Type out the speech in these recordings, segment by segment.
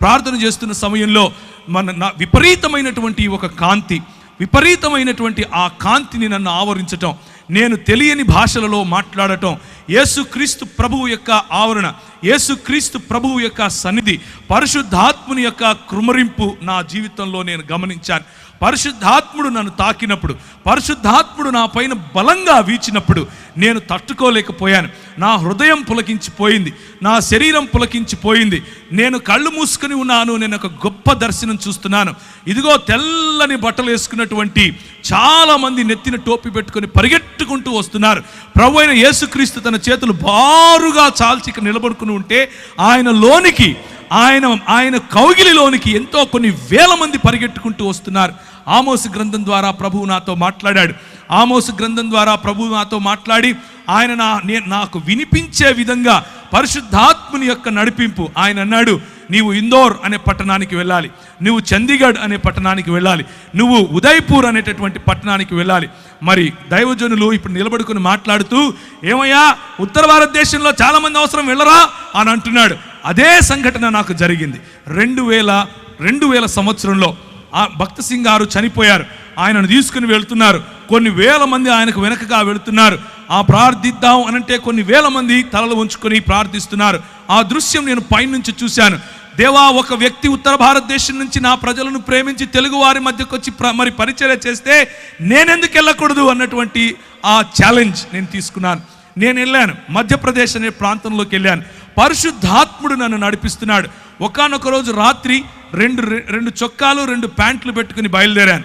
ప్రార్థన చేస్తున్న సమయంలో మన నా విపరీతమైనటువంటి ఒక కాంతి విపరీతమైనటువంటి ఆ కాంతిని నన్ను ఆవరించటం నేను తెలియని భాషలలో మాట్లాడటం యేసుక్రీస్తు ప్రభువు యొక్క ఆవరణ యేసుక్రీస్తు ప్రభువు యొక్క సన్నిధి పరిశుద్ధాత్ముని యొక్క కృమరింపు నా జీవితంలో నేను గమనించాను. పరిశుద్ధాత్ముడు నన్ను తాకినప్పుడు పరిశుద్ధాత్ముడు నా పైన బలంగా వీచినప్పుడు నేను తట్టుకోలేకపోయాను. నా హృదయం పులకించిపోయింది నా శరీరం పులకించిపోయింది. నేను కళ్ళు మూసుకుని ఉన్నాను నేను ఒక గొప్ప దర్శనం చూస్తున్నాను. ఇదిగో తెల్లని బట్టలు వేసుకున్నటువంటి చాలామంది నెత్తిన టోపీ పెట్టుకొని పరిగెట్టుకుంటూ వస్తున్నారు. ప్రభు అయిన యేసుక్రీస్తు తన చేతులు బారుగా చాల్చి నిలబడుకుని ఉంటే ఆయన లోనికి ఆయన ఆయన కౌగిలిలోనికి ఎంతో కొన్ని వేల మంది పరిగెట్టుకుంటూ వస్తున్నారు. ఆమోసు గ్రంథం ద్వారా ప్రభువు నాతో మాట్లాడాడు. ఆమోసు గ్రంథం ద్వారా ప్రభువు నాతో మాట్లాడి ఆయన నా నాకు వినిపించే విధంగా పరిశుద్ధాత్ముని యొక్క నడిపింపు ఆయన అన్నాడు. నీవు ఇందోర్ అనే పట్టణానికి వెళ్ళాలి. నువ్వు చండీగఢ్ అనే పట్టణానికి వెళ్ళాలి. నువ్వు ఉదయ్పూర్ అనేటటువంటి పట్టణానికి వెళ్ళాలి. మరి దైవజనులు ఇప్పుడు నిలబడుకుని మాట్లాడుతూ ఏమయ్యా ఉత్తర భారతదేశంలో చాలామంది అవసరం వెళ్ళరా? అని అంటున్నాడు. అదే సంఘటన నాకు జరిగింది. రెండు వేల రెండు వేల సంవత్సరంలో ఆ భక్త సింగ్ గారు చనిపోయారు. ఆయనను తీసుకుని వెళ్తున్నారు. కొన్ని వేల మంది ఆయనకు వెనకగా వెళుతున్నారు. ఆ ప్రార్థిద్దాం అనంటే కొన్ని వేల మంది తలలు ఉంచుకొని ప్రార్థిస్తున్నారు. ఆ దృశ్యం నేను పైనుంచి చూశాను. దేవా ఒక వ్యక్తి ఉత్తర భారతదేశం నుంచి నా ప్రజలను ప్రేమించి తెలుగు వారి మధ్యకు వచ్చి ప్ర- మరి పరిచయం చేస్తే నేనెందుకు వెళ్ళకూడదు అన్నటువంటి ఆ ఛాలెంజ్ నేను తీసుకున్నాను. నేను వెళ్ళాను. మధ్యప్రదేశ్ అనే ప్రాంతంలోకి వెళ్ళాను. పరిశుద్ధాత్ముడు నన్ను నడిపిస్తున్నాడు. ఒకానొక రోజు రాత్రి రెండు రెండు చొక్కాలు రెండు ప్యాంట్లు పెట్టుకుని బయలుదేరాను.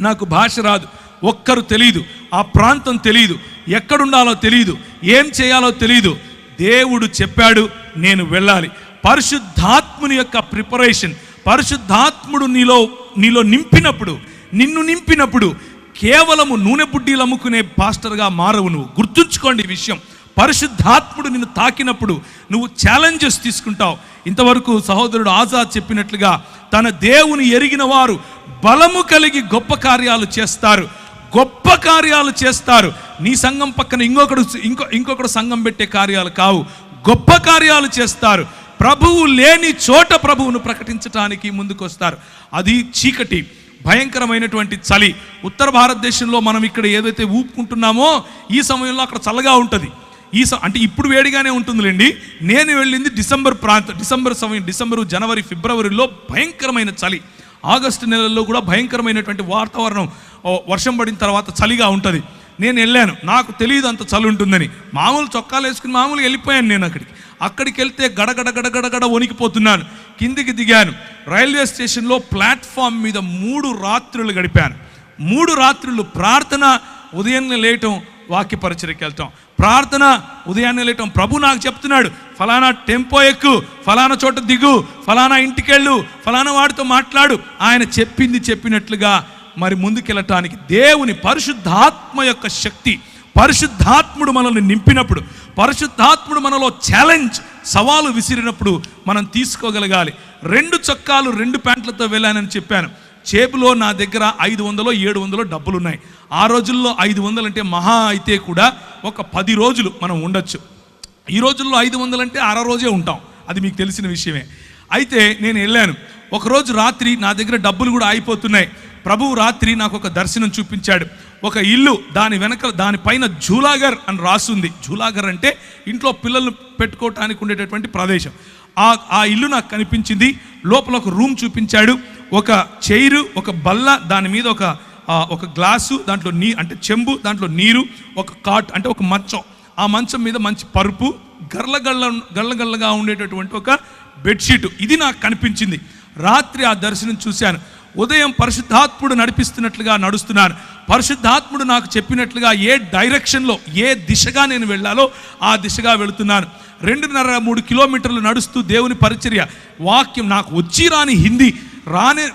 నాకు భాష రాదు. ఒక్కరు తెలియదు ఆ ప్రాంతం తెలియదు ఎక్కడుండాలో తెలియదు ఏం చేయాలో తెలియదు దేవుడు చెప్పాడు నేను వెళ్ళాలి. పరిశుద్ధాత్ముని యొక్క ప్రిపరేషన్ పరిశుద్ధాత్ముడు నీలో నీలో నింపినప్పుడు నిన్ను నింపినప్పుడు కేవలము నూనె బుడ్డీలు అమ్ముకునే పాస్టర్గా మారవు నువ్వు. గుర్తుంచుకోండి ఈ విషయం. పరిశుద్ధాత్ముడు నిన్ను తాకినప్పుడు నువ్వు ఛాలెంజెస్ తీసుకుంటావు. ఇంతవరకు సహోదరుడు ఆజాద్ చెప్పినట్లుగా తన దేవుని ఎరిగిన వారు బలము కలిగి గొప్ప కార్యాలు చేస్తారు. గొప్ప కార్యాలు చేస్తారు. నీ సంఘం పక్కన ఇంకొకడు ఇంకో ఇంకొకడు సంఘం పెట్టే కార్యాలు కావు. గొప్ప కార్యాలు చేస్తారు. ప్రభువు లేని చోట ప్రభువును ప్రకటించటానికి ముందుకొస్తారు. అది చీకటి భయంకరమైనటువంటి చలి. ఉత్తర భారతదేశంలో మనం ఇక్కడ ఏదైతే ఊపుకుంటున్నామో ఈ సమయంలో అక్కడ చల్లగా ఉంటుంది. ఈ అంటే ఇప్పుడు వేడిగానే ఉంటుందిలేండి. నేను వెళ్ళింది డిసెంబర్ ప్రాంతం డిసెంబర్ సమయం డిసెంబరు జనవరి ఫిబ్రవరిలో భయంకరమైన చలి. ఆగస్టు నెలల్లో కూడా భయంకరమైనటువంటి వాతావరణం వర్షం పడిన తర్వాత చలిగా ఉంటుంది. నేను వెళ్ళాను. నాకు తెలియదు అంత చలి ఉంటుందని. మామూలు చొక్కాలు వేసుకుని మామూలుగా వెళ్ళిపోయాను నేను అక్కడికి. అక్కడికి వెళ్తే గడగడ గడగడగడ వణికిపోతున్నాను. కిందికి దిగాను. రైల్వే స్టేషన్లో ప్లాట్ఫామ్ మీద మూడు రాత్రులు గడిపాను. మూడు రాత్రులు ప్రార్థన ఉదయాన్నే లేయటం వాక్యపరిచయకి వెళ్తాం. ప్రార్థన ఉదయాన్నే లేటం ప్రభు నాకు చెప్తున్నాడు ఫలానా టెంపో ఎక్కు ఫలానా చోట దిగు ఫలానా ఇంటికెళ్ళు ఫలానా వాడితో మాట్లాడు. ఆయన చెప్పింది చెప్పినట్లుగా మరి ముందుకెళ్ళటానికి దేవుని పరిశుద్ధాత్మ యొక్క శక్తి పరిశుద్ధాత్ముడు మనల్ని నింపినప్పుడు పరిశుద్ధాత్ముడు మనలో ఛాలెంజ్ సవాలు విసిరినప్పుడు మనం తీసుకోగలగాలి. రెండు చొక్కాలు రెండు ప్యాంట్లతో వెళ్ళానని చెప్పాను. చేపులో నా దగ్గర ఐదు వందలో ఏడు వందలో డబ్బులు ఉన్నాయి ఆ రోజుల్లో ఐదు వందలు అంటే మహా అయితే కూడా ఒక పది రోజులు మనం ఉండొచ్చు. ఈ రోజుల్లో ఐదు వందలు అంటే అర రోజే ఉంటాం. అది మీకు తెలిసిన విషయమే. అయితే నేను వెళ్ళాను. ఒకరోజు రాత్రి నా దగ్గర డబ్బులు కూడా అయిపోతున్నాయి ప్రభువు రాత్రి నాకు ఒక దర్శనం చూపించాడు. ఒక ఇల్లు దాని వెనక దానిపైన జూలాగర్ అని రాసుంది. జూలాగర్ అంటే ఇంట్లో పిల్లలు పెట్టుకోవటానికి ఉండేటటువంటి ప్రదేశం. ఆ ఆ ఇల్లు నాకు కనిపించింది. లోపల ఒక రూమ్ చూపించాడు. ఒక చైరు ఒక బల్ల దాని మీద ఒక ఒక గ్లాసు దాంట్లో నీ అంటే చెంబు దాంట్లో నీరు ఒక కాట్ అంటే ఒక మంచం. ఆ మంచం మీద మంచి పరుపు గర్ల గళ్ళ గళ్ళ ఉండేటటువంటి ఒక బెడ్షీట్. ఇది నాకు కనిపించింది. రాత్రి ఆ దర్శనం చూశాను. ఉదయం పరిశుద్ధాత్ముడు నడిపిస్తున్నట్లుగా నడుస్తున్నాను పరిశుద్ధాత్ముడు నాకు చెప్పినట్లుగా ఏ డైరెక్షన్లో ఏ దిశగా నేను వెళ్ళాలో ఆ దిశగా వెళుతున్నాను. రెండున్నర మూడు కిలోమీటర్లు నడుస్తూ దేవుని పరిచర్య. వాక్యం నాకు వచ్చి రాని హిందీ. రానే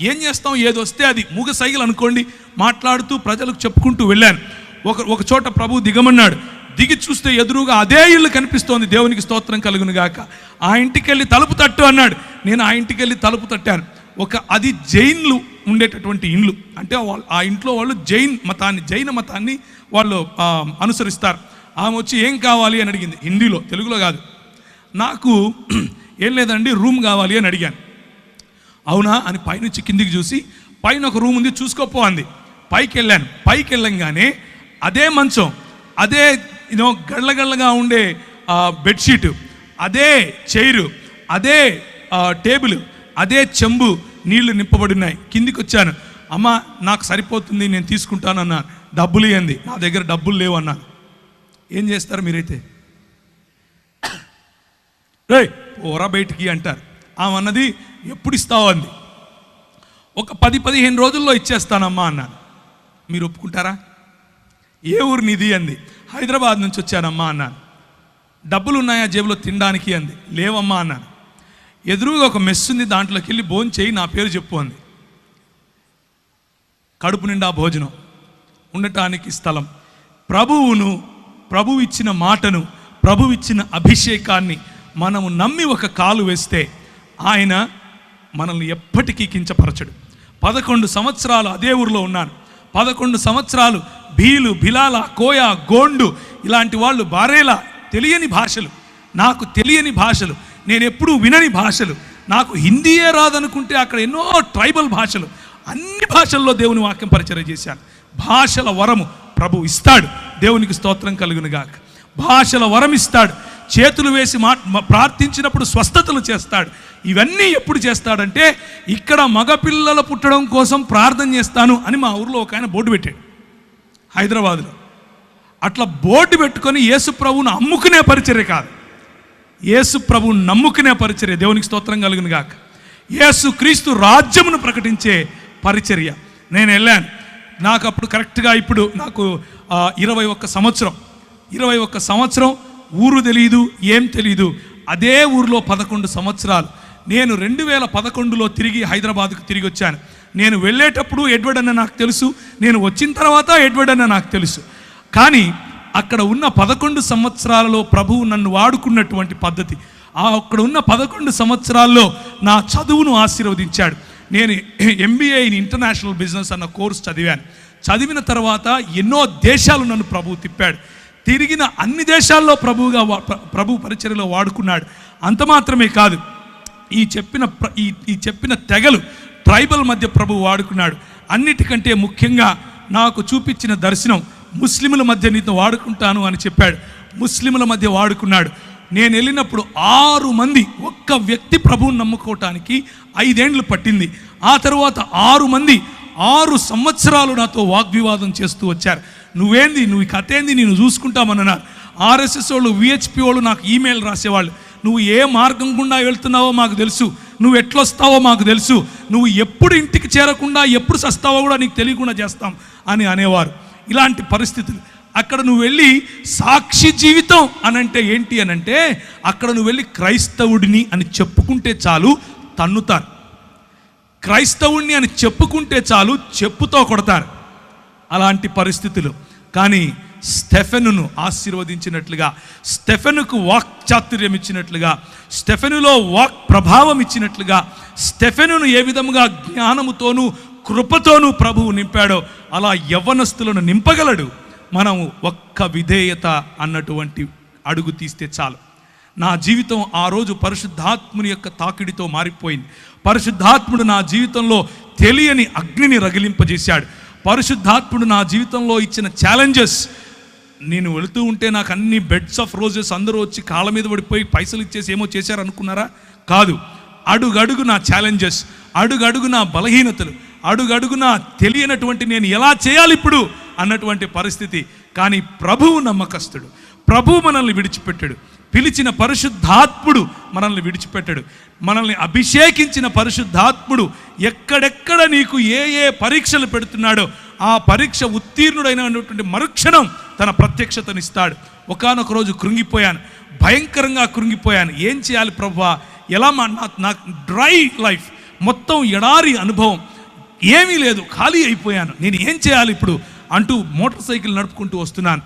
ఏం చేస్తాం? ఏది వస్తే అది మూగ సైగలు అనుకోండి మాట్లాడుతూ ప్రజలకు చెప్పుకుంటూ వెళ్ళాను. ఒక ఒక చోట ప్రభు దిగమన్నాడు. దిగి చూస్తే ఎదురుగా అదే ఇల్లు కనిపిస్తోంది. దేవునికి స్తోత్రం కలుగును గాక. ఆ ఇంటికి వెళ్ళి తలుపు తట్టు అన్నాడు. నేను ఆ ఇంటికి వెళ్ళి తలుపు తట్టాను. ఒక అది జైన్లు ఉండేటటువంటి ఇండ్లు. అంటే వాళ్ళు ఆ ఇంట్లో వాళ్ళు జైన్ మతాన్ని జైన మతాన్ని వాళ్ళు అనుసరిస్తారు. ఆమె వచ్చి ఏం కావాలి అని అడిగింది. హిందీలో తెలుగులో కాదు. నాకు ఏం లేదండి రూమ్ కావాలి అని అడిగాను. అవునా అని పైనుంచి కిందికి చూసి పైన ఒక రూమ్ ఉంది చూసుకోపో అంది. పైకి వెళ్ళాను పైకి వెళ్ళంగానే అదే మంచం అదే యూనో గళ్ళగళ్ళగా ఉండే బెడ్షీట్ అదే చైరు అదే టేబుల్ అదే చెంబు నీళ్ళు నింపబడి ఉన్నాయి కిందికి వచ్చాను అమ్మ నాకు సరిపోతుంది నేను తీసుకుంటాను అన్నాను డబ్బులు ఇవ్వండి నా దగ్గర డబ్బులు లేవు అన్నాను ఏం చేస్తారు మీరైతే? రే పోరా బయటికి అంటారు. ఆమె అన్నది ఎప్పుడు ఇస్తావు అంది ఒక పది పదిహేను రోజుల్లో ఇచ్చేస్తానమ్మా అన్నాను మీరు ఒప్పుకుంటారా? ఏ ఊరు నిధి అంది. హైదరాబాద్ నుంచి వచ్చానమ్మా అన్నాను డబ్బులు ఉన్నాయా జేబులో తినడానికి అంది. లేవమ్మా అన్నాను ఎదురుగా ఒక మెస్ ఉంది దాంట్లోకి వెళ్ళి భోజనం చేయి నా పేరు చెప్పు అంది. కడుపు నిండా భోజనం. ఉండటానికి స్థలం. ప్రభువును ప్రభువు ఇచ్చిన మాటను ప్రభు ఇచ్చిన అభిషేకాన్ని మనము నమ్మి ఒక కాలు వేస్తే ఆయన మనల్ని ఎప్పటికీ కించపరచడు. పదకొండు సంవత్సరాలు అదే ఊరిలో ఉన్నాను పదకొండు సంవత్సరాలు భీలు బిలాల కోయ గోండు ఇలాంటి వాళ్ళు బారేలా తెలియని భాషలు. నాకు తెలియని భాషలు. నేను ఎప్పుడూ వినని భాషలు. నాకు హిందీయే రాదనుకుంటే అక్కడ ఎన్నో ట్రైబల్ భాషలు. అన్ని భాషల్లో దేవుని వాక్యం పరిచయం చేశాను. భాషల వరము ప్రభు ఇస్తాడు. దేవునికి స్తోత్రం కలుగునుగాక. భాషల వరం ఇస్తాడు చేతులు వేసి మా ప్రార్థించినప్పుడు స్వస్థతలు చేస్తాడు. ఇవన్నీ ఎప్పుడు చేస్తాడంటే ఇక్కడ మగపిల్లలు పుట్టడం కోసం ప్రార్థన చేస్తాను అని మా ఊర్లో ఒక ఆయన బోర్డు పెట్టాడు. హైదరాబాద్లో. అట్లా బోర్డు పెట్టుకొని యేసు ప్రభువును అమ్ముకునే పరిచర్య కాదు. యేసు ప్రభువును నమ్ముకునే పరిచర్య దేవునికి స్తోత్రం కలిగిన గాక. యేసు క్రీస్తు రాజ్యమును ప్రకటించే పరిచర్య. నేను వెళ్ళాను. నాకు అప్పుడు కరెక్ట్గా ఇప్పుడు నాకు ఇరవై ఒక్క సంవత్సరం. ఇరవై ఒక్క సంవత్సరం ఊరు తెలియదు ఏం తెలియదు అదే ఊరిలో పదకొండు సంవత్సరాలు. నేను రెండు వేల పదకొండులో తిరిగి హైదరాబాద్కు తిరిగి వచ్చాను. నేను వెళ్ళేటప్పుడు ఎడ్వర్డ్ అన్న నాకు తెలుసు. నేను వచ్చిన తర్వాత ఎడ్వర్డ్ అన్న నాకు తెలుసు. కానీ అక్కడ ఉన్న పదకొండు సంవత్సరాలలో ప్రభువు నన్ను వాడుకున్నటువంటి పద్ధతి. ఆ అక్కడ ఉన్న పదకొండు సంవత్సరాల్లో నా చదువును ఆశీర్వదించాడు. నేను ఎంబీఏ ఇన్ ఇంటర్నేషనల్ బిజినెస్ అన్న కోర్స్ చదివాను. చదివిన తర్వాత ఎన్నో దేశాలు నన్ను ప్రభువు తిప్పాడు. తిరిగిన అన్ని దేశాల్లో ప్రభువుగా ప్రభు పరిచర్లో వాడుకున్నాడు. అంత మాత్రమే కాదు ఈ చెప్పిన ప్ర- ఈ ఈ చెప్పిన తెగలు ట్రైబల్ మధ్య ప్రభు వాడుకున్నాడు. అన్నిటికంటే ముఖ్యంగా నాకు చూపించిన దర్శనం ముస్లిముల మధ్య నీతో వాడుకుంటాను అని చెప్పాడు. ముస్లిముల మధ్య వాడుకున్నాడు. నేను వెళ్ళినప్పుడు ఆరు మంది ఒక్క వ్యక్తి ప్రభువుని నమ్ముకోవటానికి ఐదేండ్లు పట్టింది. ఆ తర్వాత ఆరు మంది ఆరు సంవత్సరాలు నాతో వాగ్వివాదం చేస్తూ వచ్చారు. నువ్వేంది? నువ్వు కథ ఏంది? నేను చూసుకుంటామన్నారు ఆర్ఎస్ఎస్ వాళ్ళు విహెచ్పి వాళ్ళు నాకు ఈమెయిల్ రాసేవాళ్ళు. నువ్వు ఏ మార్గం గుండా వెళ్తున్నావో మాకు తెలుసు. నువ్వు ఎట్లొస్తావో మాకు తెలుసు. నువ్వు ఎప్పుడు ఇంటికి చేరకుండా ఎప్పుడు సస్తావో కూడా నీకు తెలియకుండా చేస్తాం అని అనేవారు. ఇలాంటి పరిస్థితులు. అక్కడ నువ్వు వెళ్ళి సాక్షి జీవితం అని అంటే ఏంటి అని అంటే అక్కడ నువ్వు వెళ్ళి క్రైస్తవుడిని అని చెప్పుకుంటే చాలు తన్నుతారు. క్రైస్తవుణ్ణి అని చెప్పుకుంటే చాలు చెప్పుతో కొడతారు. అలాంటి పరిస్థితులు. కానీ స్టెఫెనును ఆశీర్వదించినట్లుగా స్టెఫెనుకు వాక్ చాతుర్యం ఇచ్చినట్లుగా స్టెఫెనులో వాక్ ప్రభావం ఇచ్చినట్లుగా స్టెఫెనును ఏ విధముగా జ్ఞానముతోనూ కృపతోనూ ప్రభువు నింపాడో అలా యవ్వనస్తులను నింపగలడు. మనం ఒక్క విధేయత అన్నటువంటి అడుగు తీస్తే చాలు. నా జీవితం ఆ రోజు పరిశుద్ధాత్ముని యొక్క తాకిడితో మారిపోయింది. పరిశుద్ధాత్ముడు నా జీవితంలో తెలియని అగ్నిని రగిలింపజేశాడు. పరిశుద్ధాత్ముడు నా జీవితంలో ఇచ్చిన ఛాలెంజెస్ నేను వెళుతూ ఉంటే నాకు అన్ని బెడ్స్ ఆఫ్ రోజెస్ అందరూ వచ్చి కాళ్ళ మీద పడిపోయి పైసలు ఇచ్చేసి ఏమో చేశారు అనుకున్నారా? కాదు. అడుగడుగు నా ఛాలెంజెస్ అడుగడుగు నా బలహీనతలు అడుగడుగు నా తెలియనటువంటి నేను ఎలా చేయాలి ఇప్పుడు అన్నటువంటి పరిస్థితి. కానీ ప్రభువు నమ్మకస్తుడు. ప్రభువు మనల్ని విడిచిపెట్టాడు. పిలిచిన పరిశుద్ధాత్ముడు మనల్ని విడిచిపెట్టాడు. మనల్ని అభిషేకించిన పరిశుద్ధాత్ముడు ఎక్కడెక్కడ నీకు ఏ ఏ పరీక్షలు పెడుతున్నాడో ఆ పరీక్ష ఉత్తీర్ణుడైనటువంటి మరుక్షణం తన ప్రత్యక్షతనిస్తాడు. ఒకానొక రోజు కృంగిపోయాను. భయంకరంగా కృంగిపోయాను. ఏం చేయాలి ప్రభా? ఎలా మా నా- డ్రై లైఫ్ మొత్తం ఎడారి అనుభవం. ఏమీ లేదు ఖాళీ అయిపోయాను. నేను ఏం చేయాలి ఇప్పుడు? అంటూ మోటార్ సైకిల్ నడుపుకుంటూ వస్తున్నాను.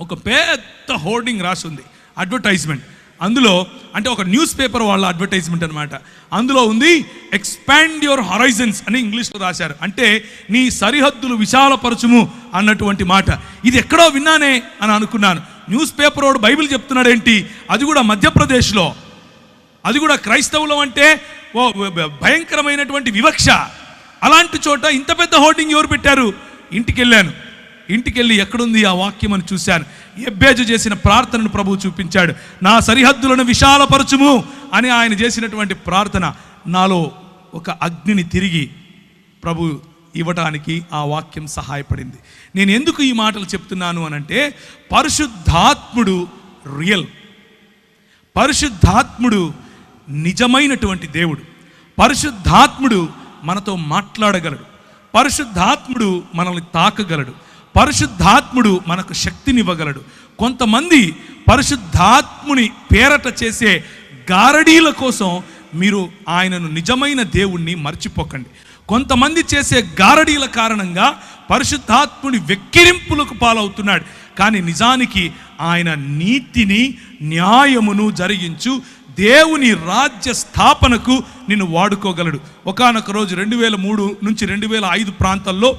ఒక పెద్ద హోర్డింగ్ రాసి ఉంది అడ్వర్టైజ్మెంట్ అందులో అంటే ఒక న్యూస్ పేపర్ వాళ్ళ అడ్వర్టైజ్మెంట్ అనమాట అందులో ఉంది ఎక్స్పాండ్ యువర్ హరైజన్స్ అని ఇంగ్లీష్లో రాశారు. అంటే నీ సరిహద్దులు విశాలపరచుము అన్నటువంటి మాట. ఇది ఎక్కడో విన్నానే అని అనుకున్నాను. న్యూస్ పేపర్ వాడు బైబిల్ చెప్తున్నాడు ఏంటి అది కూడా మధ్యప్రదేశ్లో. అది కూడా క్రైస్తవులం అంటే ఓ భయంకరమైనటువంటి వివక్ష. అలాంటి చోట ఇంత పెద్ద హోర్డింగ్ ఎవరు పెట్టారు? ఇంటికి వెళ్ళాను ఇంటికి వెళ్ళి ఎక్కడుంది ఆ వాక్యం అని చూశాను ఎబ్బేజు చేసిన ప్రార్థనను ప్రభువు చూపించాడు. నా సరిహద్దులను విశాలపరచుము అని ఆయన చేసినటువంటి ప్రార్థన. నాలో ఒక అగ్నిని తిరిగి ప్రభు ఇవ్వటానికి ఆ వాక్యం సహాయపడింది. నేను ఎందుకు ఈ మాటలు చెప్తున్నాను అనంటే పరిశుద్ధాత్ముడు రియల్. పరిశుద్ధాత్ముడు నిజమైనటువంటి దేవుడు. పరిశుద్ధాత్ముడు మనతో మాట్లాడగలడు. పరిశుద్ధాత్ముడు మనల్ని తాకగలడు. పరిశుద్ధాత్ముడు మనకు శక్తినివ్వగలడు. కొంతమంది పరిశుద్ధాత్ముని పేరట చేసే గారడీల కోసం మీరు ఆయనను నిజమైన దేవుణ్ణి మర్చిపోకండి. కొంతమంది చేసే గారడీల కారణంగా పరిశుద్ధాత్ముని వెక్కిరింపులకు పాలవుతున్నాడు. కానీ నిజానికి ఆయన నీతిని న్యాయమును జరిగించు దేవుని రాజ్య స్థాపనకు నిన్ను వాడుకోగలడు. ఒకానొక రోజు రెండు వేల మూడు నుంచి రెండు వేల ఐదు ప్రాంతాల్లో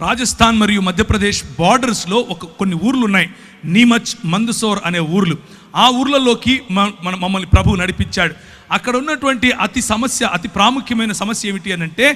రాజస్థాన్ మరియు మధ్యప్రదేశ్ బార్డర్స్లో ఒక కొన్ని ఊర్లు ఉన్నాయి నీమచ్ మందుసోర్ అనే ఊర్లు. ఆ ఊర్లలోకి మన మమ్మల్ని ప్రభు నడిపించాడు. అక్కడ ఉన్నటువంటి అతి సమస్య అతి ప్రాముఖ్యమైన సమస్య ఏమిటి అని అంటే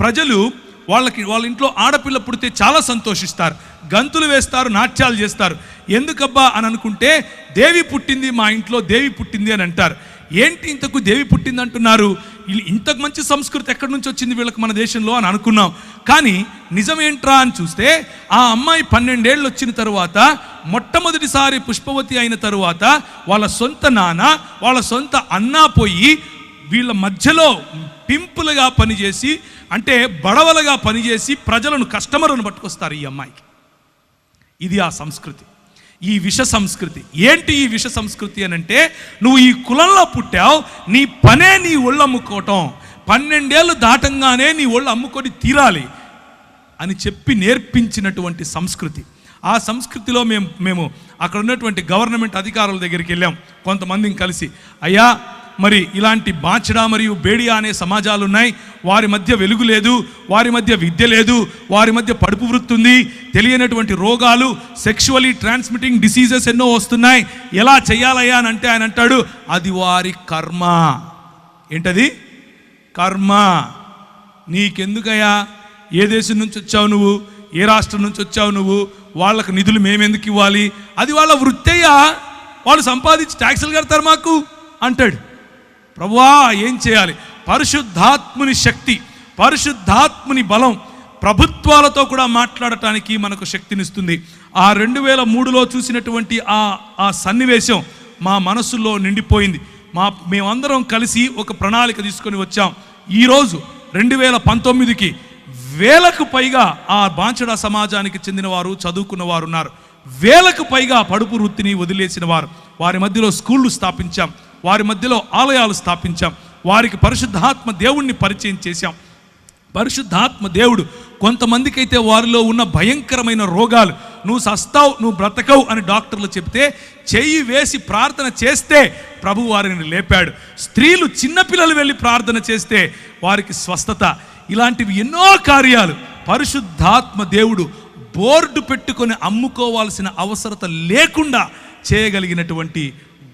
ప్రజలు వాళ్ళకి వాళ్ళ ఇంట్లో ఆడపిల్ల పుడితే చాలా సంతోషిస్తారు. గంతులు వేస్తారు నాట్యాలు చేస్తారు. ఎందుకబ్బా అని అనుకుంటే దేవి పుట్టింది మా ఇంట్లో దేవి పుట్టింది అని అంటారు. ఏంటి ఇంతకు దేవి పుట్టింది అంటున్నారు ఇంతకు మంచి సంస్కృతి ఎక్కడి నుంచి వచ్చింది వీళ్ళకి మన దేశంలో అని అనుకున్నాం. కానీ నిజమేంట్రా అని చూస్తే ఆ అమ్మాయి పన్నెండేళ్ళు వచ్చిన తరువాత మొట్టమొదటిసారి పుష్పవతి అయిన తరువాత వాళ్ళ సొంత నాన్న వాళ్ళ సొంత అన్నా పోయి వీళ్ళ మధ్యలో పింపులుగా పనిచేసి అంటే బడవలుగా పనిచేసి ప్రజలను కస్టమర్లను పట్టుకొస్తారు ఈ అమ్మాయికి. ఇది ఆ సంస్కృతి. ఈ విష సంస్కృతి. ఏంటి ఈ విష సంస్కృతి అని అంటే నువ్వు ఈ కులంలో పుట్టావు నీ పనే నీ ఒళ్ళు అమ్ముకోవటం. పన్నెండేళ్ళు దాటంగానే నీ ఒళ్ళు అమ్ముకొని తీరాలి అని చెప్పి నేర్పించినటువంటి సంస్కృతి. ఆ సంస్కృతిలో మేము మేము అక్కడ ఉన్నటువంటి గవర్నమెంట్ అధికారుల దగ్గరికి వెళ్ళాం. కొంతమందిని కలిసి అయ్యా మరి ఇలాంటి బాచడా మరియు బేడియా అనే సమాజాలు ఉన్నాయి వారి మధ్య వెలుగు లేదు వారి మధ్య విద్య లేదు వారి మధ్య పడుపు వృత్తి ఉంది తెలియనటువంటి రోగాలు సెక్షువలీ ట్రాన్స్మిటింగ్ డిసీజెస్ ఎన్నో వస్తున్నాయి. ఎలా చేయాలయ్యా అని అంటే ఆయన అంటాడు అది వారి కర్మ. ఏంటది? కర్మ. నీకెందుకయ్యా? ఏ దేశం నుంచి వచ్చావు నువ్వు? ఏ రాష్ట్రం నుంచి వచ్చావు నువ్వు? వాళ్ళకు నిధులు మేమెందుకు ఇవ్వాలి? అది వాళ్ళ వృత్తయ్యా. వాళ్ళు సంపాదించి ట్యాక్సులు కడతారు మాకు అంటాడు. ప్రభువా ఏం చేయాలి? పరిశుద్ధాత్ముని శక్తి పరిశుద్ధాత్ముని బలం ప్రభుత్వాలతో కూడా మాట్లాడటానికి మనకు శక్తినిస్తుంది. ఆ రెండు వేల మూడులో చూసినటువంటి ఆ ఆ సన్నివేశం మా మనసులో నిండిపోయింది. మా మేమందరం కలిసి ఒక ప్రణాళిక తీసుకొని వచ్చాం. ఈరోజు రెండు వేల పంతొమ్మిదికి వేలకు పైగా ఆ బాంచడా సమాజానికి చెందిన వారు చదువుకున్న వారు ఉన్నారు వేలకు పైగా పడుపు వృత్తిని వదిలేసిన వారు. వారి మధ్యలో స్కూళ్ళు స్థాపించాం. వారి మధ్యలో ఆలయాలు స్థాపించాం. వారికి పరిశుద్ధాత్మ దేవుణ్ణి పరిచయం చేశాం. పరిశుద్ధాత్మ దేవుడు కొంతమందికైతే వారిలో ఉన్న భయంకరమైన రోగాలు నువ్వు సస్తావు నువ్వు బ్రతకవు అని డాక్టర్లు చెప్తే చెయ్యి వేసి ప్రార్థన చేస్తే ప్రభు వారిని లేపాడు. స్త్రీలు చిన్నపిల్లలు వెళ్ళి ప్రార్థన చేస్తే వారికి స్వస్థత. ఇలాంటివి ఎన్నో కార్యాలు. పరిశుద్ధాత్మ దేవుడు బోర్డు పెట్టుకొని అమ్ముకోవాల్సిన అవసరత లేకుండా చేయగలిగినటువంటి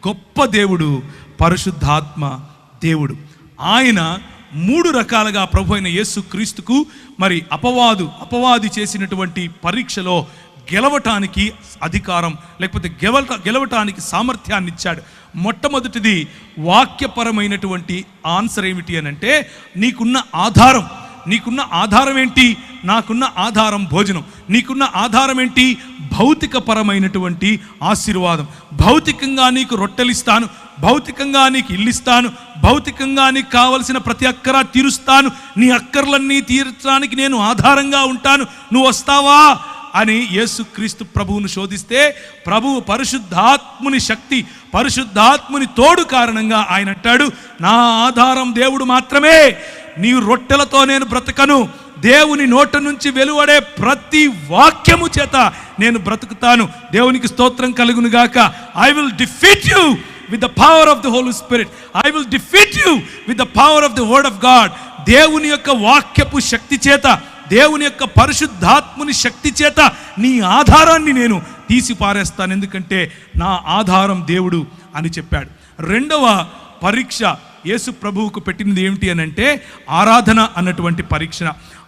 గొప్ప దేవుడు పరిశుద్ధాత్మ దేవుడు. ఆయన మూడు రకాలుగా ప్రభు అయిన యేసు క్రీస్తుకు మరి అపవాదు అపవాది చేసినటువంటి పరీక్షలో గెలవటానికి అధికారం లేకపోతే గెలవట గెలవటానికి సామర్థ్యాన్ని ఇచ్చాడు. మొట్టమొదటిది వాక్యపరమైనటువంటి ఆన్సర్ ఏమిటి అని అంటే నీకున్న ఆధారం నీకున్న ఆధారం ఏంటి? నాకున్న ఆధారం భోజనం నీకున్న ఆధారం ఏంటి భౌతిక పరమైనటువంటి ఆశీర్వాదం. భౌతికంగా నీకు రొట్టెలిస్తాను భౌతికంగా నీకు ఇల్లిస్తాను భౌతికంగా నీకు కావలసిన ప్రతి అక్కరా తీరుస్తాను నీ అక్కర్లన్నీ తీర్చడానికి నేను ఆధారంగా ఉంటాను నువ్వు వస్తావా? అని యేసుక్రీస్తు ప్రభువును శోధిస్తే ప్రభువు పరిశుద్ధాత్ముని శక్తి పరిశుద్ధాత్ముని తోడు కారణంగా ఆయన అంటాడు నా ఆధారం దేవుడు మాత్రమే నీ రొట్టెలతో నేను బ్రతకను దేవుని నోట నుంచి వెలువడే ప్రతి వాక్యము చేత నేను బ్రతుకుతాను. దేవునికి స్తోత్రం కలుగును గాక I will defeat you with the power of the holy spirit I will defeat you with the power of the word of God దేవుని యొక్క వాక్యపు శక్తి చేత దేవుని యొక్క పరిశుద్ధాత్ముని శక్తి చేత నీ ఆధారాన్ని నేను తీసి పారేస్తాను ఎందుకంటే నా ఆధారం దేవుడు అని చెప్పాడు. రెండవ పరీక్ష యేసు ప్రభువుకు పెట్టినది ఏమిటి అని అంటే ఆరాధన అన్నటువంటి పరీక్ష.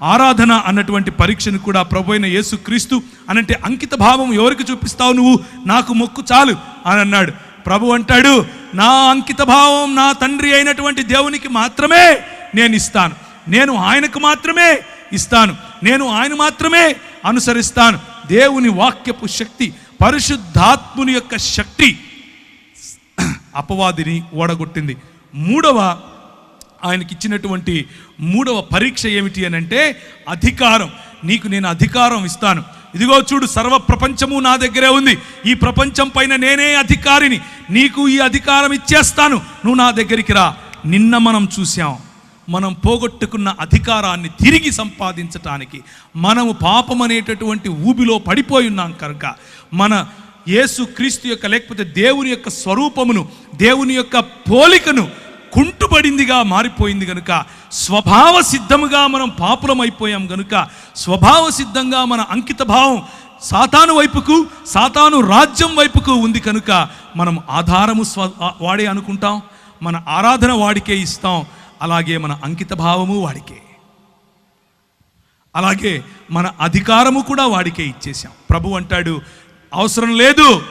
ఆరాధన అన్నటువంటి పరీక్షను కూడా ప్రభు అయిన యేసు క్రీస్తు అనంటే అంకిత భావం ఎవరికి చూపిస్తావు నువ్వు? నాకు మొక్కు చాలు అని అన్నాడు. ప్రభు అంటాడు నా అంకిత భావం నా తండ్రి అయినటువంటి దేవునికి మాత్రమే నేను ఇస్తాను. నేను ఆయనకు మాత్రమే ఇస్తాను. నేను ఆయన మాత్రమే అనుసరిస్తాను. దేవుని వాక్యపు శక్తి పరిశుద్ధాత్ముని యొక్క శక్తి అపవాదిని ఓడగొట్టింది. మూడవ ఆయనకి ఇచ్చినటువంటి మూడవ పరీక్ష ఏమిటి అని అంటే అధికారం. నీకు నేను అధికారం ఇస్తాను. ఇదిగో చూడు సర్వ ప్రపంచము నా దగ్గరే ఉంది. ఈ ప్రపంచం పైన నేనే అధికారిని. నీకు ఈ అధికారం ఇచ్చేస్తాను. నువ్వు నా దగ్గరికి రా. నిన్న మనం చూసాం మనం పోగొట్టుకున్న అధికారాన్ని తిరిగి సంపాదించటానికి మనము పాపం అనేటటువంటి ఊబిలో పడిపోయి ఉన్నాం కనుక మన యేసు క్రీస్తు యొక్క లేకపోతే దేవుని యొక్క స్వరూపమును దేవుని యొక్క పోలికను కుంటుబడిందిగా మారిపోయింది కనుక స్వభావ సిద్ధముగా మనం పాపులమైపోయాం కనుక గనుక స్వభావ సిద్ధంగా మన అంకిత భావం సాతాను వైపుకు సాతాను రాజ్యం వైపుకు ఉంది కనుక మనం ఆధారము స్వ వాడే అనుకుంటాం మన ఆరాధన వాడికే ఇస్తాం అలాగే మన అంకిత భావము వాడికే. అలాగే మన అధికారము కూడా వాడికే ఇచ్చేసాం ప్రభు అంటాడు అవసరం లేదు.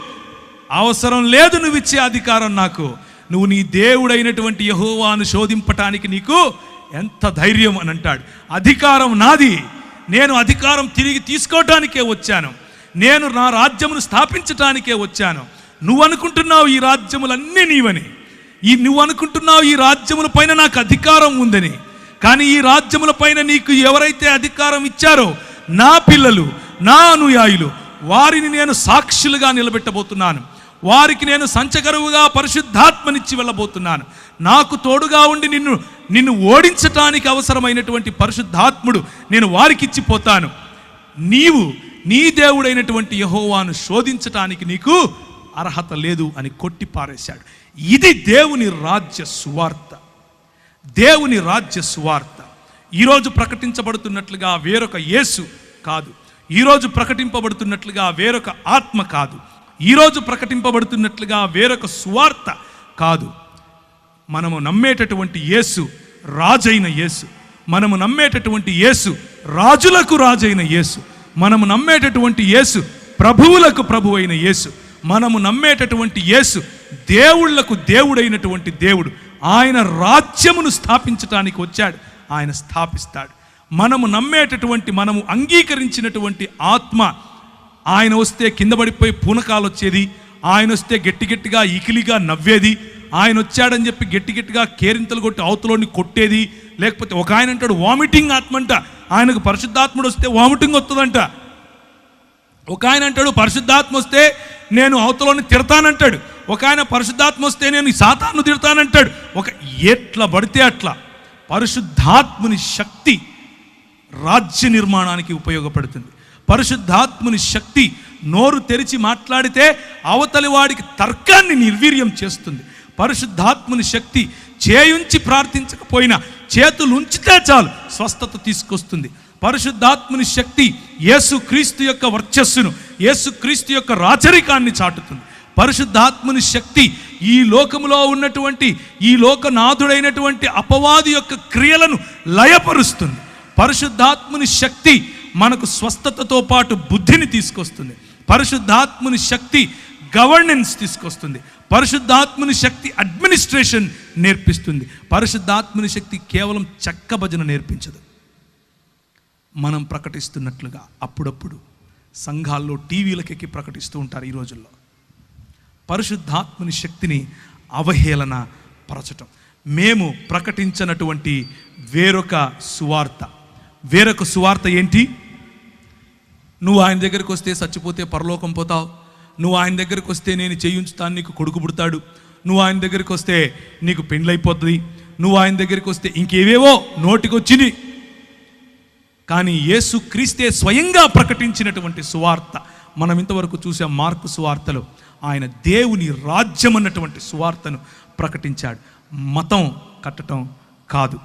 అవసరం లేదు నువ్వు ఇచ్చే అధికారం నాకు. నువ్వు నీ దేవుడైనటువంటి యహోవాను శోధింపటానికి నీకు ఎంత ధైర్యం అని అంటాడు. అధికారం నాది. నేను అధికారం తిరిగి తీసుకోవటానికే వచ్చాను. నేను నా రాజ్యమును స్థాపించటానికే వచ్చాను. నువ్వు అనుకుంటున్నావు ఈ రాజ్యములన్నీ నీవని. ఈ నువ్వు అనుకుంటున్నావు ఈ రాజ్యముల పైన నాకు అధికారం ఉందని. కానీ ఈ రాజ్యముల పైన నీకు ఎవరైతే అధికారం ఇచ్చారో నా పిల్లలు నా అనుయాయులు వారిని నేను సాక్షులుగా నిలబెట్టబోతున్నాను. వారికి నేను సంచగరువుగా పరిశుద్ధాత్మనిచ్చి వెళ్ళబోతున్నాను. నాకు తోడుగా ఉండి నిన్ను నిన్ను ఓడించటానికి అవసరమైనటువంటి పరిశుద్ధాత్ముడు నేను వారికి ఇచ్చిపోతాను నీవు నీ దేవుడైనటువంటి యహోవాను శోధించటానికి నీకు అర్హత లేదు అని కొట్టి పారేశాడు ఇది దేవుని రాజ్య సువార్త. దేవుని రాజ్య సువార్త. ఈరోజు ప్రకటించబడుతున్నట్లుగా వేరొక యేసు కాదు. ఈరోజు ప్రకటింపబడుతున్నట్లుగా వేరొక ఆత్మ కాదు. ఈరోజు ప్రకటింపబడుతున్నట్లుగా వేరొక సువార్త కాదు. మనము నమ్మేటటువంటి యేసు రాజైన యేసు. మనము నమ్మేటటువంటి యేసు రాజులకు రాజైన యేసు. మనము నమ్మేటటువంటి యేసు ప్రభువులకు ప్రభు అయిన యేసు. మనము నమ్మేటటువంటి యేసు దేవుళ్ళకు దేవుడైనటువంటి దేవుడు. ఆయన రాజ్యమును స్థాపించటానికి వచ్చాడు. ఆయన స్థాపిస్తాడు. మనము నమ్మేటటువంటి మనము అంగీకరించినటువంటి ఆత్మ ఆయన వస్తే కింద పడిపోయి పూనకాలు వచ్చేది ఆయన వస్తే గట్టి గట్టిగా ఇకిలిగా నవ్వేది ఆయన వచ్చాడని చెప్పి గట్టి గట్టిగా కేరింతలు కొట్టి అవతలోని కొట్టేది లేకపోతే ఒక ఆయన అంటాడు వామిటింగ్ ఆత్మ అంట ఆయనకు పరిశుద్ధాత్ముడు వస్తే వామిటింగ్ వస్తుందంట. ఒక ఆయన అంటాడు పరిశుద్ధాత్మ వస్తే నేను అవతలోని తిడతానంటాడు. ఒక ఆయన పరిశుద్ధాత్మ వస్తే నేను ఈ సాతాను తిడతానంటాడు. ఒక ఎట్లా పడితే అట్లా పరిశుద్ధాత్ముని శక్తి రాజ్య నిర్మాణానికి ఉపయోగపడుతుంది. పరిశుద్ధాత్ముని శక్తి నోరు తెరిచి మాట్లాడితే అవతలి వాడికి తర్కాన్ని నిర్వీర్యం చేస్తుంది. పరిశుద్ధాత్ముని శక్తి చేయుంచి ప్రార్థించకపోయినా చేతులు ఉంచితే చాలు స్వస్థత తీసుకొస్తుంది. పరిశుద్ధాత్ముని శక్తి యేసు క్రీస్తు యొక్క వర్చస్సును యేసు క్రీస్తు యొక్క రాచరికాన్ని చాటుతుంది. పరిశుద్ధాత్ముని శక్తి ఈ లోకములో ఉన్నటువంటి ఈ లోకనాథుడైనటువంటి అపవాది యొక్క క్రియలను లయపరుస్తుంది. పరిశుద్ధాత్ముని శక్తి మనకు స్వస్థతతో పాటు బుద్ధిని తీసుకొస్తుంది. పరిశుద్ధాత్ముని శక్తి గవర్నెన్స్ తీసుకొస్తుంది. పరిశుద్ధాత్ముని శక్తి అడ్మినిస్ట్రేషన్ నేర్పిస్తుంది. పరిశుద్ధాత్ముని శక్తి కేవలం చెక్క భజన నేర్పించదు. మనం ప్రకటిస్తున్నట్లుగా అప్పుడప్పుడు సంఘాల్లో టీవీలకెక్కి ప్రకటిస్తూ ఉంటారు ఈ రోజుల్లో. పరిశుద్ధాత్ముని శక్తిని అవహేళన పరచటం. మేము ప్రకటించినటువంటి వేరొక సువార్త. వేరొక సువార్త ఏంటి? నువ్వు ఆయన దగ్గరికి వస్తే చచ్చిపోతే పరలోకం పోతావు. నువ్వు ఆయన దగ్గరికి వస్తే నేను చేయించుతాను నీకు కొడుకు పుడతాడు. నువ్వు ఆయన దగ్గరికి వస్తే నీకు పెండ్లైపోతుంది. నువ్వు ఆయన దగ్గరికి వస్తే ఇంకేవేవో నోటికొచ్చింది కానీ యేసు క్రీస్తే స్వయంగా ప్రకటించినటువంటి సువార్త మనం ఇంతవరకు చూసాం మార్కు సువార్తలో. ఆయన దేవుని రాజ్యం అన్నటువంటి సువార్తను ప్రకటించాడు. మతం కట్టడం కాదు.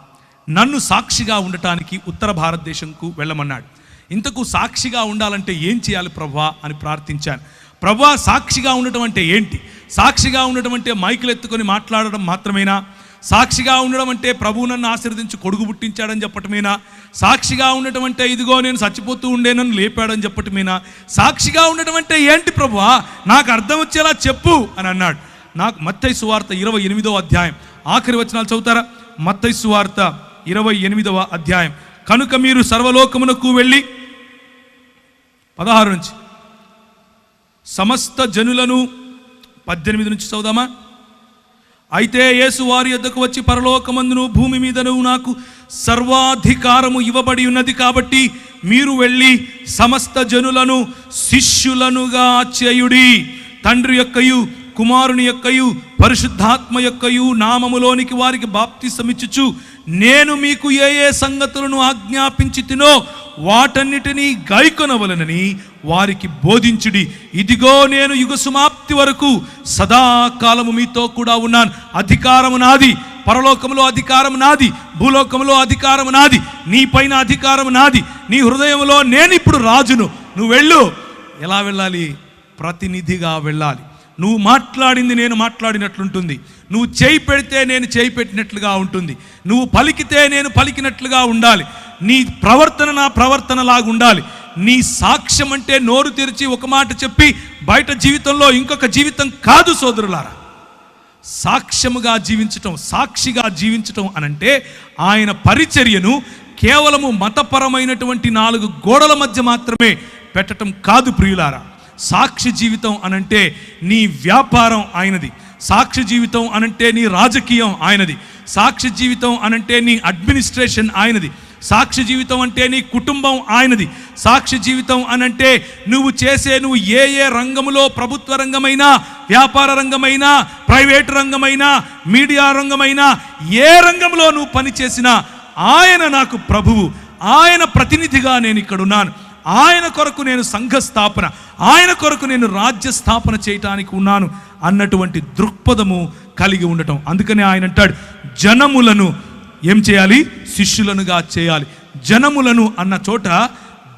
నన్ను సాక్షిగా ఉండటానికి ఉత్తర భారతదేశంకు వెళ్ళమన్నాడు. ఇంతకు సాక్షిగా ఉండాలంటే ఏం చేయాలి ప్రభా అని ప్రార్థించాను. ప్రభా సాక్షిగా ఉండటం అంటే ఏంటి? సాక్షిగా ఉండటం అంటే మైకులు ఎత్తుకొని మాట్లాడడం మాత్రమేనా? సాక్షిగా ఉండడం అంటే ప్రభువు నన్ను ఆశీర్వదించి కొడుకు పుట్టించాడని చెప్పటమేనా? సాక్షిగా ఉండటం అంటే ఇదిగో నేను చచ్చిపోతూ ఉండే నన్ను లేపాడని చెప్పటమేనా? సాక్షిగా ఉండటం అంటే ఏంటి ప్రభువా నాకు అర్థం వచ్చేలా చెప్పు అని అన్నాడు. నాకు మత్తై సువార్త ఇరవై ఎనిమిదో అధ్యాయం ఆఖరి వచనాలు చదువుతారా? మత్తై సువార్త ఇరవై ఎనిమిదవ అధ్యాయం. కనుక మీరు సర్వలోకమునకు వెళ్ళి పదహారు నుంచి సమస్త జనులను పద్దెనిమిది నుంచి చదుదామా అయితే యేసు వారి యొద్దకు వచ్చి పరలోకమందును భూమి మీదను నాకు సర్వాధికారము ఇవ్వబడి ఉన్నది కాబట్టి మీరు వెళ్ళి సమస్త జనులను శిష్యులనుగా చేయుడి. తండ్రి యొక్కయు కుమారుని యొక్కయు పరిశుద్ధాత్మ యొక్కయు నామములోనికి వారికి బాప్తిసమిచ్చుచు నేను మీకు ఏ ఏ సంగతులను ఆజ్ఞాపించి తినో వాటన్నిటినీ గైకొనవలనని వారికి బోధించుడి. ఇదిగో నేను యుగ సమాప్తి వరకు సదాకాలము మీతో కూడా ఉన్నాను. అధికారము నాది. పరలోకములో అధికారం నాది. భూలోకములో అధికారం నాది. నీ పైన అధికారం నాది. నీ హృదయంలో నేను ఇప్పుడు రాజును. నువ్వు వెళ్ళు. ఎలా వెళ్ళాలి? ప్రతినిధిగా వెళ్ళాలి. నువ్వు మాట్లాడింది నేను మాట్లాడినట్లుంటుంది. నువ్వు చేయి పెడితే నేను చేయి పెట్టినట్లుగా ఉంటుంది. నువ్వు పలికితే నేను పలికినట్లుగా ఉండాలి. నీ ప్రవర్తన నా ప్రవర్తనలాగా ఉండాలి. నీ సాక్ష్యం అంటే నోరు తెరిచి ఒక మాట చెప్పి బయట జీవితంలో ఇంకొక జీవితం కాదు సోదరులారా. సాక్ష్యముగా జీవించటం సాక్షిగా జీవించటం అనంటే ఆయన పరిచర్యను కేవలము మతపరమైనటువంటి నాలుగు గోడల మధ్య మాత్రమే పెట్టటం కాదు ప్రియులారా. సాక్షి జీవితం అనంటే నీ వ్యాపారం ఆయనది. సాక్షి జీవితం అనంటే నీ రాజకీయం ఆయనది. సాక్షి జీవితం అనంటే నీ అడ్మినిస్ట్రేషన్ ఆయనది. సాక్షి జీవితం అంటే నీ కుటుంబం ఆయనది. సాక్షి జీవితం అనంటే నువ్వు చేసే నువ్వు ఏ ఏ రంగములో ప్రభుత్వ రంగమైనా వ్యాపార రంగమైనా ప్రైవేట్ రంగమైనా మీడియా రంగమైనా ఏ రంగంలో నువ్వు పనిచేసినా ఆయన నాకు ప్రభువు. ఆయన ప్రతినిధిగా నేను ఇక్కడ ఉన్నాను. ఆయన కొరకు నేను సంఘ స్థాపన ఆయన కొరకు నేను రాజ్య స్థాపన చేయటానికి ఉన్నాను అన్నటువంటి దృక్పథము కలిగి ఉండటం. అందుకనే ఆయన అంటాడు జనములను ఏం చేయాలి? శిష్యులనుగా చేయాలి. జనములను అన్న చోట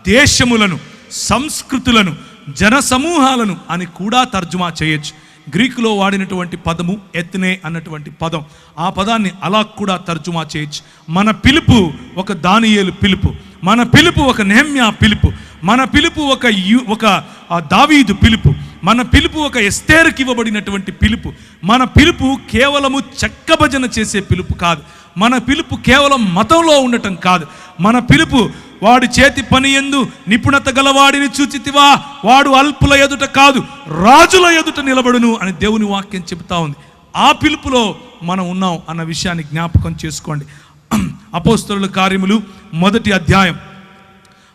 దేశములను సంస్కృతులను జన సమూహాలను అని కూడా తర్జుమా చేయొచ్చు. గ్రీకులో వాడినటువంటి పదము ఎత్నే అన్నటువంటి పదం. ఆ పదాన్ని అలా కూడా తర్జుమా చేయొచ్చు. మన పిలుపు ఒక దానియేలు పిలుపు. మన పిలుపు ఒక నెహమ్యా పిలుపు మన పిలుపు ఒక యు ఒక దావీదు పిలుపు మన పిలుపు ఒక ఎస్తేరుకి ఇవ్వబడినటువంటి పిలుపు. మన పిలుపు కేవలము చెక్క భజన చేసే పిలుపు కాదు. మన పిలుపు కేవలం మతంలో ఉండటం కాదు. మన పిలుపు వాడి చేతి పని ఎందు నిపుణత గలవాడిని చూచితివా వాడు అల్పుల ఎదుట కాదు రాజుల ఎదుట నిలబడును అని దేవుని వాక్యం చెబుతా ఉంది. ఆ పిలుపులో మనం ఉన్నాం అన్న విషయాన్ని జ్ఞాపకం చేసుకోండి. అపోస్తరుల కార్యములు మొదటి అధ్యాయం.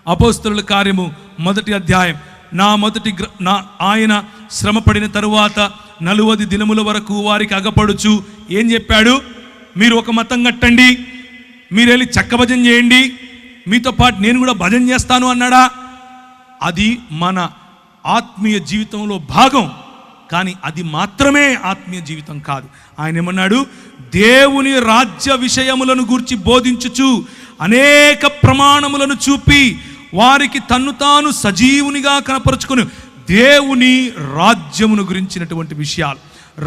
అపోస్తరుల కార్యము మొదటి అధ్యాయం. నా మొదటి గ్ర నా ఆయన శ్రమపడిన తరువాత నలువది దినముల వరకు వారికి అగపడుచు. ఏం చెప్పాడు? మీరు ఒక మతం కట్టండి. మీరు వెళ్ళి చక్క భజన చేయండి. మీతో పాటు నేను కూడా భజన చేస్తాను అన్నాడా? అది మన ఆత్మీయ జీవితంలో భాగం. కానీ అది మాత్రమే ఆత్మీయ జీవితం కాదు. ఆయన ఏమన్నాడు? దేవుని రాజ్య విషయములను గూర్చి బోధించుచు అనేక ప్రమాణములను చూపి వారికి తన్ను తాను సజీవునిగా కనపరుచుకుని దేవుని రాజ్యమును గురించినటువంటి విషయాలు.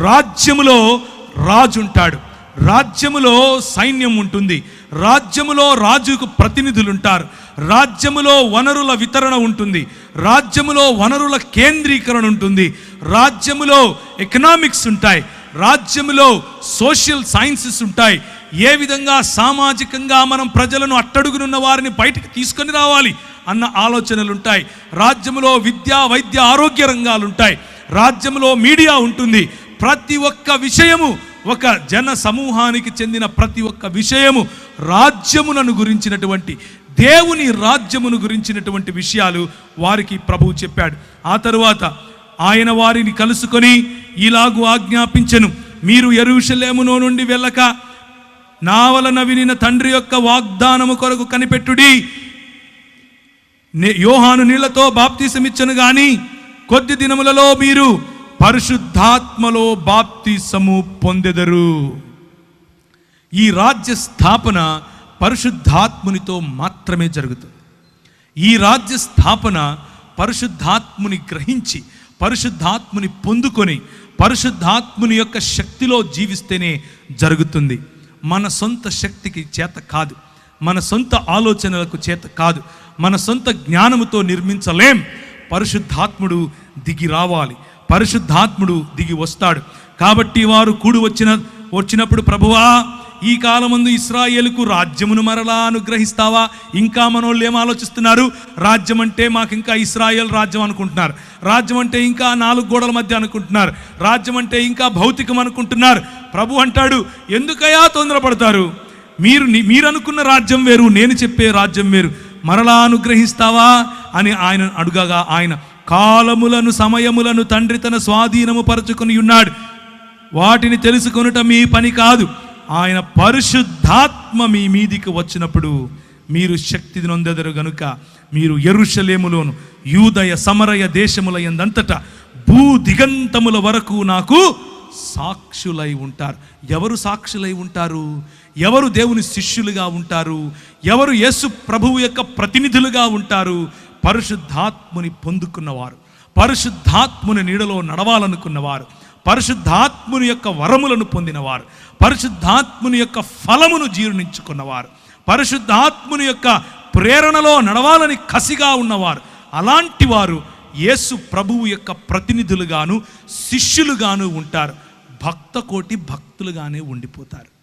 రాజ్యములో రాజు ఉంటాడు రాజ్యములో సైన్యం ఉంటుంది. రాజ్యములో రాజుకు ప్రతినిధులు ఉంటారు రాజ్యములో వనరుల వితరణ ఉంటుంది. రాజ్యములో వనరుల కేంద్రీకరణ ఉంటుంది. రాజ్యములో ఎకనామిక్స్ ఉంటాయి. రాజ్యములో సోషల్ సైన్సెస్ ఉంటాయి. ఏ విధంగా సామాజికంగా మనం ప్రజలను అట్టడుగునున్న వారిని బయటికి తీసుకొని రావాలి అన్న ఆలోచనలు ఉంటాయి రాజ్యములో విద్యా వైద్య ఆరోగ్య రంగాలు ఉంటాయి రాజ్యంలో మీడియా ఉంటుంది. ప్రతి ఒక్క విషయము ఒక జన సమూహానికి చెందిన ప్రతి ఒక్క విషయము రాజ్యములను గురించినటువంటి దేవుని రాజ్యమును గురించినటువంటి విషయాలు వారికి ప్రభువు చెప్పాడు. ఆ తరువాత ఆయన వారిని కలుసుకొని ఇలాగు ఆజ్ఞాపించెను. మీరు ఎరుషలేమునో నుండి వెళ్ళక నా వలన వినిన తండ్రి యొక్క వాగ్దానము కొరకు కనిపెట్టుడి. నే- యోహాను నీళ్ళతో బాప్తీసమిచ్చను గాని కొద్ది దినములలో మీరు పరిశుద్ధాత్మలో బాప్తీసము పొందెదరు. ఈ రాజ్య స్థాపన పరిశుద్ధాత్మునితో మాత్రమే జరుగుతుంది. ఈ రాజ్య స్థాపన పరిశుద్ధాత్ముని గ్రహించి పరిశుద్ధాత్ముని పొందుకొని పరిశుద్ధాత్ముని యొక్క శక్తిలో జీవిస్తేనే జరుగుతుంది. మన సొంత శక్తికి చేత కాదు. మన సొంత ఆలోచనలకు చేత కాదు. మన సొంత జ్ఞానముతో నిర్మించలేం. పరిశుద్ధాత్ముడు దిగి రావాలి. పరిశుద్ధాత్ముడు దిగి వస్తాడు. కాబట్టి వారు కూడి వచ్చిన వచ్చినప్పుడు ప్రభువా ఈ కాలమందు ఇస్రాయేలుకు రాజ్యమును మరలా అనుగ్రహిస్తావా? ఇంకా మనోళ్ళు ఏం ఆలోచిస్తున్నారు? రాజ్యం అంటే మాకు ఇంకా ఇస్రాయేల్ రాజ్యం అనుకుంటున్నారు. రాజ్యం అంటే ఇంకా నాలుగు గోడల మధ్య అనుకుంటున్నారు. రాజ్యం అంటే ఇంకా భౌతికం అనుకుంటున్నారు. ప్రభు అంటాడు ఎందుకయా తొందరపడతారు? మీరు మీరు అనుకున్న రాజ్యం వేరు నేను చెప్పే రాజ్యం వేరు. మరలా అనుగ్రహిస్తావా? అని ఆయన అడుగగా ఆయన కాలములను సమయములను తండ్రి తన స్వాధీనము పరచుకుని ఉన్నాడు. వాటిని తెలుసుకొనుట మీ పని కాదు. ఆయన పరిశుద్ధాత్మ మీ మీదికి వచ్చినప్పుడు మీరు శక్తి నొందెదరు గనుక మీరు ఎరుషలేములోను యూదయ సమరయ దేశముల ఎందంతటా భూ దిగంతముల వరకు నాకు సాక్షులై ఉంటారు. ఎవరు సాక్షులై ఉంటారు? ఎవరు దేవుని శిష్యులుగా ఉంటారు? ఎవరు యేసు ప్రభువు యొక్క ప్రతినిధులుగా ఉంటారు? పరిశుద్ధాత్ముని పొందుకున్నవారు. పరిశుద్ధాత్ముని నీడలో నడవాలనుకున్నవారు. పరిశుద్ధాత్ముని యొక్క వరములను పొందినవారు పరిశుద్ధాత్ముని యొక్క ఫలమును జీర్ణించుకున్నవారు పరిశుద్ధాత్ముని యొక్క ప్రేరణలో నడవాలని కసిగా ఉన్నవారు. అలాంటి వారు యేసు ప్రభువు యొక్క ప్రతినిధులుగాను శిష్యులుగాను ఉంటారు. భక్త కోటి భక్తులుగానే ఉండిపోతారు.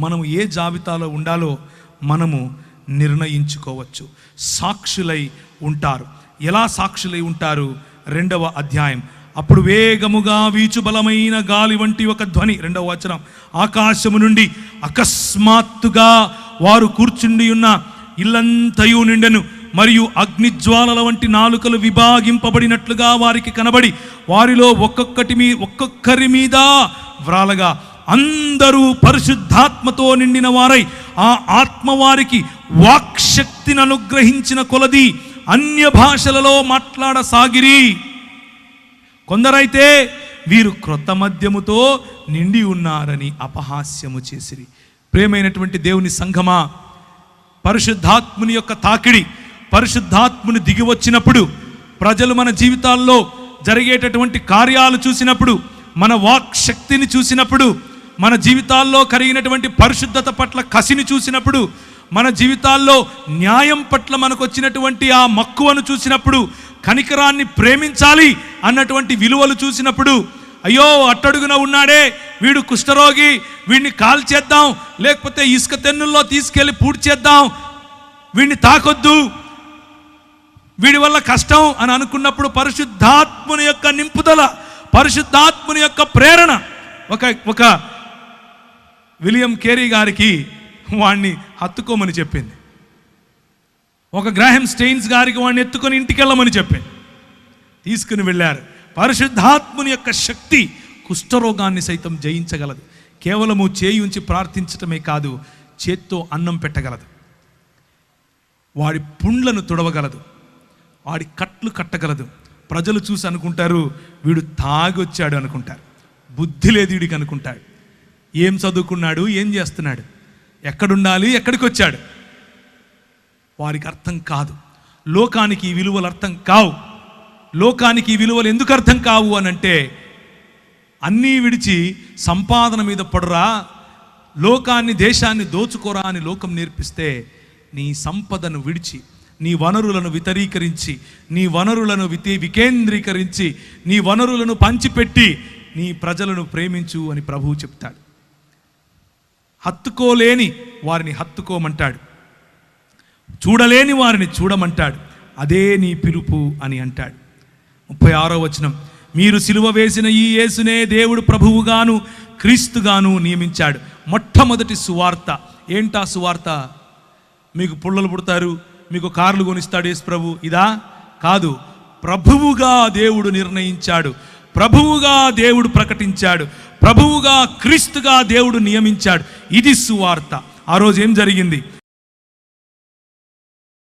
మనము ఏ జాబితాలో ఉండాలో మనము నిర్ణయించుకోవచ్చు. సాక్షులై ఉంటారు. ఎలా సాక్షులై ఉంటారు? రెండవ అధ్యాయం. అప్పుడు వేగముగా వీచు బలమైన గాలి వంటి ఒక ధ్వని రెండవ వచనం ఆకాశము నుండి అకస్మాత్తుగా వారు కూర్చుండి ఉన్న ఇల్లంతయు నిండెను మరియు అగ్నిజ్వాలల వంటి నాలుకలు విభాగింపబడినట్లుగా వారికి కనబడి వారిలో ఒక్కొక్కటి మీ ఒక్కొక్కరి మీద వ్రాలగా అందరూ పరిశుద్ధాత్మతో నిండిన వారై ఆ ఆత్మ వారికి వాక్శక్తిని అనుగ్రహించిన కొలది అన్య భాషలలో మాట్లాడసాగిరి. కొందరైతే వీరు క్రొత్త మద్యముతో నిండి ఉన్నారని అపహాస్యము చేసిరి. ప్రేమైనటువంటి దేవుని సంఘమా పరిశుద్ధాత్ముని యొక్క తాకిడి పరిశుద్ధాత్ముని దిగి వచ్చినప్పుడు ప్రజలు మన జీవితాల్లో జరిగేటటువంటి కార్యాలు చూసినప్పుడు మన వాక్ శక్తిని చూసినప్పుడు మన జీవితాల్లో కలిగినటువంటి పరిశుద్ధత పట్ల కసిని చూసినప్పుడు మన జీవితాల్లో న్యాయం పట్ల మనకు వచ్చినటువంటి ఆ మక్కువను చూసినప్పుడు కనికరాన్ని ప్రేమించాలి అన్నటువంటి విలువలు చూసినప్పుడు అయ్యో అట్టడుగున ఉన్నాడే వీడు కుష్ఠరోగి వీడిని కాల్చేద్దాం లేకపోతే ఇసుక తెన్నుల్లో తీసుకెళ్ళి పూడ్చేద్దాం వీడిని తాకొద్దు వీడి వల్ల కష్టం అని అనుకున్నప్పుడు పరిశుద్ధాత్ముని యొక్క నింపుదల పరిశుద్ధాత్ముని యొక్క ప్రేరణ. ఒక ఒక విలియం కేరీ గారికి వాణ్ణి హత్తుకోమని చెప్పింది. ఒక గ్రాహం స్టెయిన్స్ గారికి వాడిని ఎత్తుకొని ఇంటికి వెళ్ళమని చెప్పాను. తీసుకుని వెళ్ళారు. పరిశుద్ధాత్ముని యొక్క శక్తి కుష్ఠరోగాన్ని సైతం జయించగలదు. కేవలము చేయి ఉంచి ప్రార్థించటమే కాదు చేత్తో అన్నం పెట్టగలదు. వాడి పుండ్లను తుడవగలదు. వాడి కట్లు కట్టగలదు. ప్రజలు చూసి అనుకుంటారు వీడు తాగొచ్చాడు అనుకుంటారు. బుద్ధి లేదు వీడికి అనుకుంటాడు. ఏం చదువుకున్నాడు? ఏం చేస్తున్నాడు? ఎక్కడుండాలి? ఎక్కడికి వచ్చాడు? వారికి అర్థం కాదు. లోకానికి ఈ విలువలు అర్థం కావు. లోకానికి ఈ విలువలు ఎందుకు అర్థం కావు అని అంటే అన్నీ విడిచి సంపాదన మీద పడరా లోకాన్ని దేశాన్ని దోచుకోరా అని లోకం నేర్పిస్తే నీ సంపదను విడిచి నీ వనరులను వితరీకరించి నీ వనరులను వితే వికేంద్రీకరించి నీ వనరులను పంచిపెట్టి నీ ప్రజలను ప్రేమించు అని ప్రభువు చెప్తాడు. హత్తుకోలేని వారిని హత్తుకోమంటాడు. చూడలేని వారిని చూడమంటాడు. అదే నీ పిలుపు అని అంటాడు. ముప్పై ఆరో వచనం. మీరు సిలువ వేసిన ఈ యేసునే దేవుడు ప్రభువుగాను క్రీస్తుగాను నియమించాడు. మొట్టమొదటి సువార్త. ఏంటా సువార్త? మీకు పుల్లలు పుడతారు మీకు కార్లు కొనిస్తాడు యేసు ప్రభు. ఇదా? కాదు. ప్రభువుగా దేవుడు నిర్ణయించాడు. ప్రభువుగా దేవుడు ప్రకటించాడు. ప్రభువుగా క్రీస్తుగా దేవుడు నియమించాడు. ఇది సువార్త. ఆ రోజు ఏం జరిగింది?